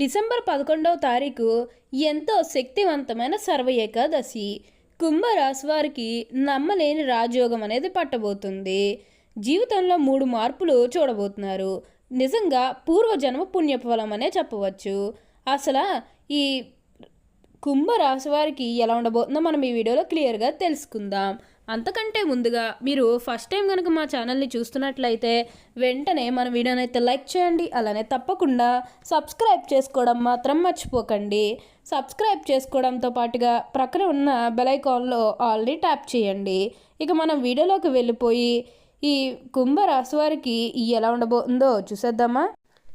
December పదకొండవ తారీఖు ఎంతో శక్తివంతమైన సర్వ ఏకాదశి. కుంభరాశి వారికి నమ్మలేని రాజయోగం అనేది పట్టబోతుంది. జీవితంలో మూడు మార్పులు చూడబోతున్నారు. నిజంగా పూర్వజన్మ పుణ్యఫలం అనే చెప్పవచ్చు. అసలు ఈ కుంభరాశి వారికి ఎలా ఉండబోతుందో మనం ఈ వీడియోలో క్లియర్గా తెలుసుకుందాం. అంతకంటే ముందుగా మీరు ఫస్ట్ టైం కనుక మా ఛానల్ని చూస్తున్నట్లయితే వెంటనే మన వీడియోనైతే లైక్ చేయండి అలానే తప్పకుండా సబ్స్క్రైబ్ చేసుకోవడం మాత్రం మర్చిపోకండి. సబ్స్క్రైబ్ చేసుకోవడంతో పాటుగా ప్రక్కన ఉన్న బెలైకాన్లో ఆల్రెడీ ట్యాప్ చేయండి. ఇక మనం వీడియోలోకి వెళ్ళిపోయి ఈ కుంభరాశి వారికి ఎలా ఉండబోతుందో చూసేద్దామా?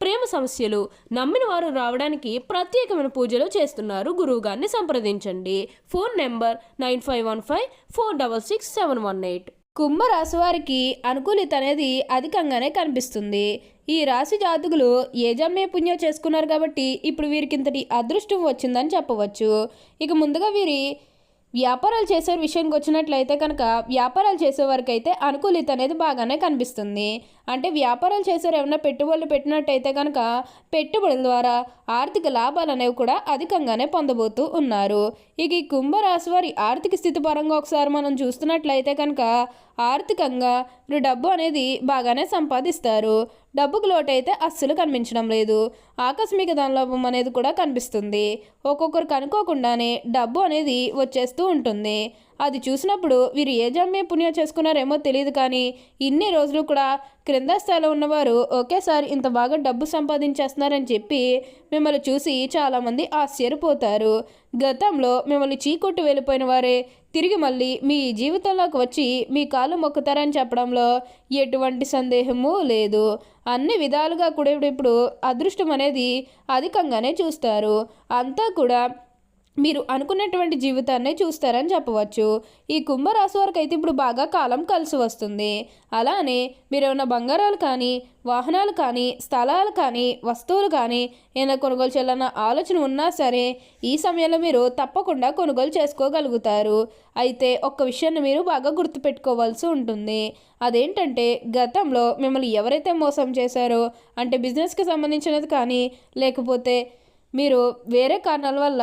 ప్రేమ సమస్యలు నమ్మిన వారు రావడానికి ప్రత్యేకమైన పూజలు చేస్తున్నారు. గురువుగారిని సంప్రదించండి. Phone number nine five one five four double six seven one eight. కుంభరాశి వారికి అనుకూలిత అనేది అధికంగానే కనిపిస్తుంది. ఈ రాశి జాతకులు ఏ జన్మే పుణ్యం చేసుకున్నారు కాబట్టి ఇప్పుడు వీరికి ఇంతటి అదృష్టం వచ్చిందని చెప్పవచ్చు. ఇక ముందుగా వీరి వ్యాపారాలు చేసే విషయానికి వచ్చినట్లయితే కనుక వ్యాపారాలు చేసేవారికి అయితే అనుకూలిత అనేది బాగానే కనిపిస్తుంది. అంటే వ్యాపారాలు చేసే ఏమైనా పెట్టుబడులు పెట్టినట్టయితే కనుక పెట్టుబడుల ద్వారా ఆర్థిక లాభాలు అనేవి కూడా అధికంగానే పొందబోతూ ఉన్నారు. ఇక ఈ కుంభరాశి వారి ఆర్థిక స్థితి పరంగా ఒకసారి మనం చూస్తున్నట్లయితే కనుక ఆర్థికంగా మీరు డబ్బు అనేది బాగానే సంపాదిస్తారు. డబ్బుకు లోటు అయితే అస్సలు కనిపించడం లేదు. ఆకస్మిక ధనలాభం అనేది కూడా కనిపిస్తుంది. ఒక్కొక్కరికి అనుకోకుండానే డబ్బు అనేది వచ్చేస్తూ ఉంటుంది. అది చూసినప్పుడు వీరు ఏ జమ్మే పుణ్యం చేసుకున్నారేమో తెలియదు కానీ ఇన్ని రోజులు కూడా క్రింద స్థాయిలో ఉన్నవారు ఒకేసారి ఇంత బాగా డబ్బు సంపాదించేస్తున్నారని చెప్పి మిమ్మల్ని చూసి చాలామంది ఆశ్చర్యపోతారు. గతంలో మిమ్మల్ని చీకొట్టు వెళ్ళిపోయిన వారే తిరిగి మళ్ళీ మీ జీవితంలోకి వచ్చి మీ కాళ్ళు మొక్కుతారని చెప్పడంలో ఎటువంటి సందేహము లేదు. అన్ని విధాలుగా కూడా ఇప్పుడు ఇప్పుడు అదృష్టం అనేది అధికంగానే చూస్తారు. అంతా కూడా మీరు అనుకున్నటువంటి జీవితాన్ని చూస్తారని చెప్పవచ్చు. ఈ కుంభరాశి వారికి అయితే ఇప్పుడు బాగా కాలం కలిసి వస్తుంది. అలానే మీరు ఏమైనా బంగారాలు కానీ వాహనాలు కానీ స్థలాలు కానీ వస్తువులు కానీ ఏమైనా కొనుగోలు చేయాలన్న ఆలోచన ఉన్నా సరే ఈ సమయంలో మీరు తప్పకుండా కొనుగోలు చేసుకోగలుగుతారు. అయితే ఒక్క విషయాన్ని మీరు బాగా గుర్తుపెట్టుకోవాల్సి ఉంటుంది. అదేంటంటే గతంలో మిమ్మల్ని ఎవరైతే మోసం చేశారో అంటే బిజినెస్కి సంబంధించినది కానీ లేకపోతే మీరు వేరే కారణాల వల్ల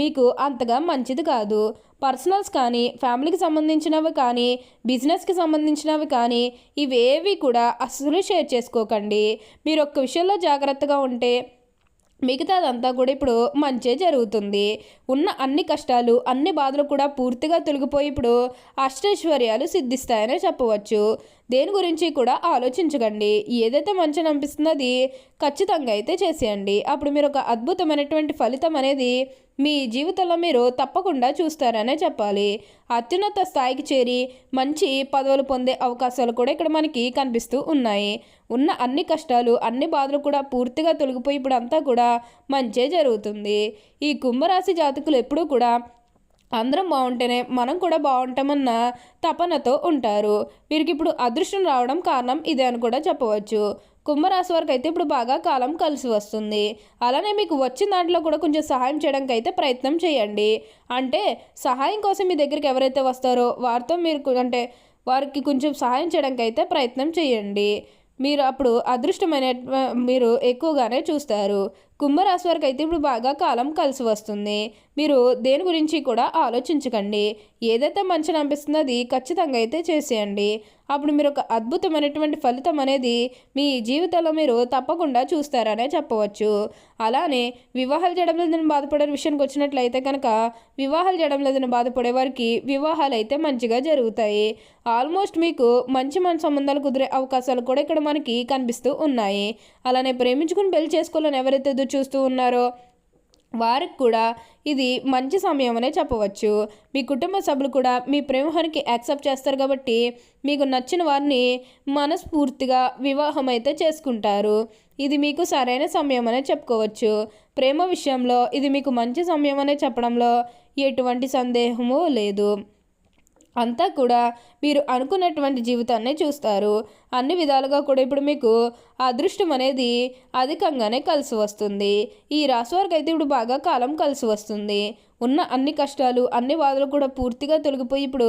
మీకు అంతగా మంచిది కాదు. పర్సనల్స్ కానీ ఫ్యామిలీకి సంబంధించినవి కానీ బిజినెస్కి సంబంధించినవి కానీ ఇవేవి కూడా అస్సలు షేర్ చేసుకోకండి. మీరు ఒక్క విషయంలో జాగ్రత్తగా ఉంటే మిగతాదంతా కూడా ఇప్పుడు మంచే జరుగుతుంది. ఉన్న అన్ని కష్టాలు అన్ని బాధలు కూడా పూర్తిగా తొలగిపోయి ఇప్పుడు అష్టైశ్వర్యాలు సిద్ధిస్తాయనే చెప్పవచ్చు. దేని గురించి కూడా ఆలోచించకండి. ఏదైతే మంచిని అనిపిస్తుందో అది ఖచ్చితంగా అయితే చేసేయండి. అప్పుడు మీరు ఒక అద్భుతమైనటువంటి ఫలితం అనేది మీ జీవితంలో మీరు తప్పకుండా చూస్తారనే చెప్పాలి. అత్యున్నత స్థాయికి చేరి మంచి పదవులు పొందే అవకాశాలు కూడా ఇక్కడ మనకి కనిపిస్తూ ఉన్నాయి. ఉన్న అన్ని కష్టాలు అన్ని బాధలు కూడా పూర్తిగా తొలగిపోయి ఇప్పుడు అంతా కూడా మంచే జరుగుతుంది. ఈ కుంభరాశి జాతకులు ఎప్పుడూ కూడా అందరం బాగుంటేనే మనం కూడా బాగుంటామన్న తపనతో ఉంటారు. వీరికి ఇప్పుడు అదృష్టం రావడం కారణం ఇదే అని కూడా చెప్పవచ్చు. కుంభరాశి వారికి అయితే ఇప్పుడు బాగా కాలం కలిసి వస్తుంది. అలానే మీకు వచ్చిన దాంట్లో కూడా కొంచెం సహాయం చేయడానికి అయితే ప్రయత్నం చేయండి. అంటే సహాయం కోసం మీ దగ్గరికి ఎవరైతే వస్తారో వారితో మీరు అంటే వారికి కొంచెం సహాయం చేయడానికి అయితే ప్రయత్నం చేయండి. మీరు అప్పుడు అదృష్టమైన మీరు ఎక్కువగానే చూస్తారు. కుంభరాశి వారికి అయితే ఇప్పుడు బాగా కాలం కలిసి వస్తుంది. మీరు దేని గురించి కూడా ఆలోచించకండి. ఏదైతే మంచిని అనిపిస్తుందో అది ఖచ్చితంగా అయితే చేసేయండి. అప్పుడు మీరు ఒక అద్భుతమైనటువంటి ఫలితం అనేది మీ జీవితంలో మీరు తప్పకుండా చూస్తారనే చెప్పవచ్చు. అలానే వివాహాలు చేయడం లేదని బాధపడే విషయానికి వచ్చినట్లయితే కనుక వివాహాలు చేయడం లేదని బాధపడే వారికి వివాహాలు అయితే మంచిగా జరుగుతాయి. ఆల్మోస్ట్ మీకు మంచి మంచి సంబంధాలు కుదిరే అవకాశాలు కూడా ఇక్కడ మనకి కనిపిస్తూ ఉన్నాయి. అలానే ప్రేమించుకుని పెళ్ళి చేసుకోవాలని ఎవరైతే ఎదురు చూస్తూ ఉన్నారో వారికి కూడా ఇది మంచి సమయం అనే చెప్పవచ్చు. మీ కుటుంబ సభ్యులు కూడా మీ ప్రేమహానికి యాక్సెప్ట్ చేస్తారు కాబట్టి మీకు నచ్చిన వారిని మనస్ఫూర్తిగా వివాహం అయితే చేసుకుంటారు. ఇది మీకు సరైన సమయం అనే చెప్పుకోవచ్చు. ప్రేమ విషయంలో ఇది మీకు మంచి సమయం అనే చెప్పడంలో ఎటువంటి సందేహము లేదు. అంతా కూడా మీరు అనుకున్నటువంటి జీవితాన్ని చూస్తారు. అన్ని విధాలుగా కూడా ఇప్పుడు మీకు అదృష్టం అనేది అధికంగానే కలిసి వస్తుంది. ఈ రాశి వారికి అయితే ఇప్పుడు బాగా కాలం కలిసి వస్తుంది. ఉన్న అన్ని కష్టాలు అన్ని బాధలు కూడా పూర్తిగా తొలగిపోయి ఇప్పుడు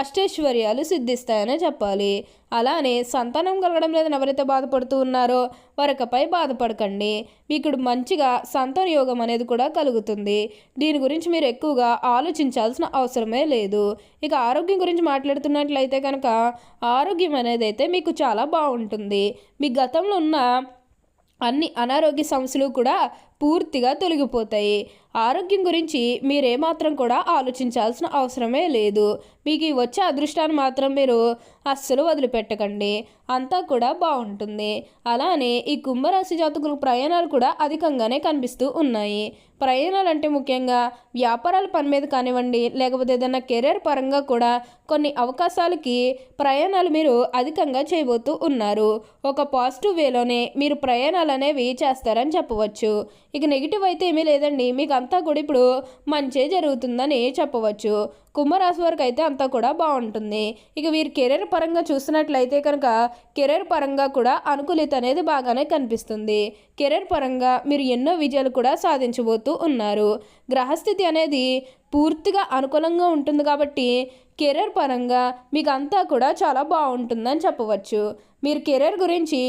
అష్టైశ్వర్యాలు సిద్ధిస్తాయనే చెప్పాలి. అలానే సంతానం కలగడం లేదని ఎవరైతే బాధపడుతూ ఉన్నారో వారికపై బాధపడకండి. మీకు మంచిగా సంతాన యోగం అనేది కూడా కలుగుతుంది. దీని గురించి మీరు ఎక్కువగా ఆలోచించాల్సిన అవసరమే లేదు. ఇక ఆరోగ్యం గురించి మాట్లాడుతున్నట్లయితే కనుక ఆరోగ్యం అనేది అయితే మీకు చాలా బాగుంటుంది. మీ గతంలో ఉన్న అన్ని అనారోగ్య సమస్యలు కూడా పూర్తిగా తొలగిపోతాయి. ఆరోగ్యం గురించి మీరేమాత్రం కూడా ఆలోచించాల్సిన అవసరమే లేదు. మీకు వచ్చే అదృష్టాన్ని మాత్రం మీరు అస్సలు వదిలిపెట్టకండి. అంతా కూడా బాగుంటుంది. అలానే ఈ కుంభరాశి జాతకులు ప్రయాణాలు కూడా అధికంగానే కనిపిస్తూ ఉన్నాయి. ప్రయాణాలు అంటే ముఖ్యంగా వ్యాపారాల పని మీద కానివ్వండి లేకపోతే ఏదైనా కెరీర్ పరంగా కూడా కొన్ని అవకాశాలకి ప్రయాణాలు మీరు అధికంగా చేయబోతూ ఉన్నారు. ఒక పాజిటివ్ వేలోనే మీరు ప్రయాణాలు అనేవి చేస్తారని చెప్పవచ్చు. ఇక నెగిటివ్ అయితే ఏమీ లేదండి. మీకు అంతా కూడా ఇప్పుడు మంచే జరుగుతుందని చెప్పవచ్చు. కుంభరాశి వారికి అయితే అంతా కూడా బాగుంటుంది. ఇక వీరు కెరీర్ పరంగా చూసినట్లయితే కనుక కెరీర్ పరంగా కూడా అనుకూలిత అనేది బాగానే కనిపిస్తుంది. కెరీర్ పరంగా మీరు ఎన్నో విజయాలు కూడా సాధించబోతూ ఉన్నారు. గ్రహస్థితి అనేది పూర్తిగా అనుకూలంగా ఉంటుంది కాబట్టి కెరీర్ పరంగా మీకు అంతా కూడా చాలా బాగుంటుందని చెప్పవచ్చు. మీరు కెరీర్ గురించి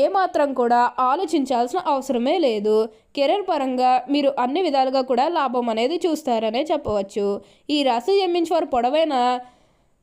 ఏమాత్రం కూడా ఆలోచించాల్సిన అవసరమే లేదు. కెరీర్ పరంగా మీరు అన్ని విధాలుగా కూడా లాభం అనేది చూస్తారనే చెప్పవచ్చు. ఈ రాశి జన్మించేవారు పొడవైన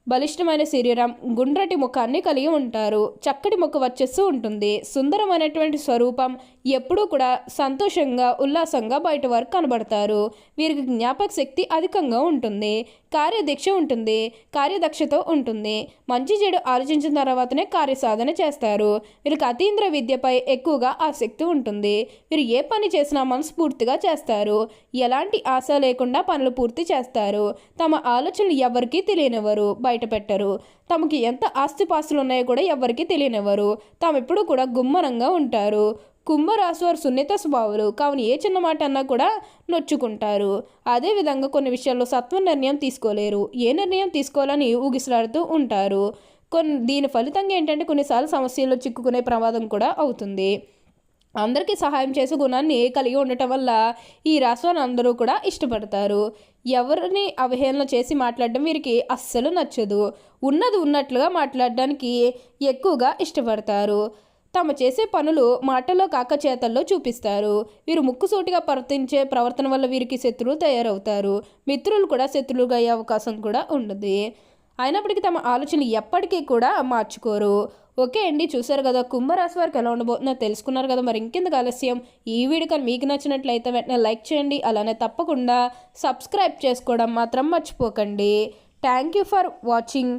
బలిష్టమైన శరీరం గుండ్రటి ముఖాన్ని కలిగి ఉంటారు. చక్కటి ముఖ వచ్చేస్తూ ఉంటుంది. సుందరమైనటువంటి స్వరూపం ఎప్పుడూ కూడా సంతోషంగా ఉల్లాసంగా బయట వరకు కనబడతారు. వీరికి జ్ఞాపక శక్తి అధికంగా ఉంటుంది. కార్యదీక్ష ఉంటుంది. కార్యదక్షత ఉంటుంది. మంచి చెడు ఆలోచించిన తర్వాతనే కార్యసాధన చేస్తారు. వీరికి అతీంద్ర విద్యపై ఎక్కువగా ఆసక్తి ఉంటుంది. వీరు ఏ పని చేసినా మనస్ఫూర్తిగా చేస్తారు. ఎలాంటి ఆశ లేకుండా పనులు పూర్తి చేస్తారు. తమ ఆలోచనలు ఎవరికీ తెలియనివ్వరు బయట పెట్టరు తమకి ఎంత ఆస్తిపాస్తులు ఉన్నాయో కూడా ఎవరికీ తెలియనివ్వరు. తాము ఎప్పుడు కూడా గుమ్మనంగా ఉంటారు. కుంభరాశి వారు సున్నిత స్వభావులు. కావున ఏ చిన్న మాట అన్నా కూడా నొచ్చుకుంటారు. అదేవిధంగా కొన్ని విషయాల్లో సత్వ నిర్ణయం తీసుకోలేరు. ఏ నిర్ణయం తీసుకోవాలని ఊగిసలాడుతూ ఉంటారు. కొన్ని దీని ఫలితంగా ఏంటంటే కొన్నిసార్లు సమస్యల్లో చిక్కుకునే ప్రమాదం కూడా అవుతుంది. అందరికీ సహాయం చేసే గుణాన్ని కలిగి ఉండటం వల్ల ఈ రాశివారు అందరూ కూడా ఇష్టపడతారు. ఎవరిని అవహేళన చేసి మాట్లాడడం వీరికి అస్సలు నచ్చదు. ఉన్నది ఉన్నట్లుగా మాట్లాడడానికి ఎక్కువగా ఇష్టపడతారు. తమ చేసే పనులు మాటల్లో కాక చేతల్లో చూపిస్తారు. వీరు ముక్కుసూటిగా ప్రవర్తించే ప్రవర్తన వల్ల వీరికి శత్రువులు తయారవుతారు. మిత్రులు కూడా శత్రువులుగా అయ్యే అవకాశం కూడా ఉండదు అయినప్పటికీ తమ ఆలోచనలు ఎప్పటికీ కూడా మార్చుకోరు. ఓకే అండి చూసారు కదా కుంభరాశి వారికి ఎలా ఉండబోతుందో తెలుసుకున్నారు కదా మరి ఇంకెందుకు ఆలస్యం? ఈ వీడియో కానీ మీకు నచ్చినట్లయితే వెంటనే లైక్ చేయండి అలానే తప్పకుండా సబ్స్క్రైబ్ చేసుకోవడం మాత్రం మర్చిపోకండి. Thank you for watching.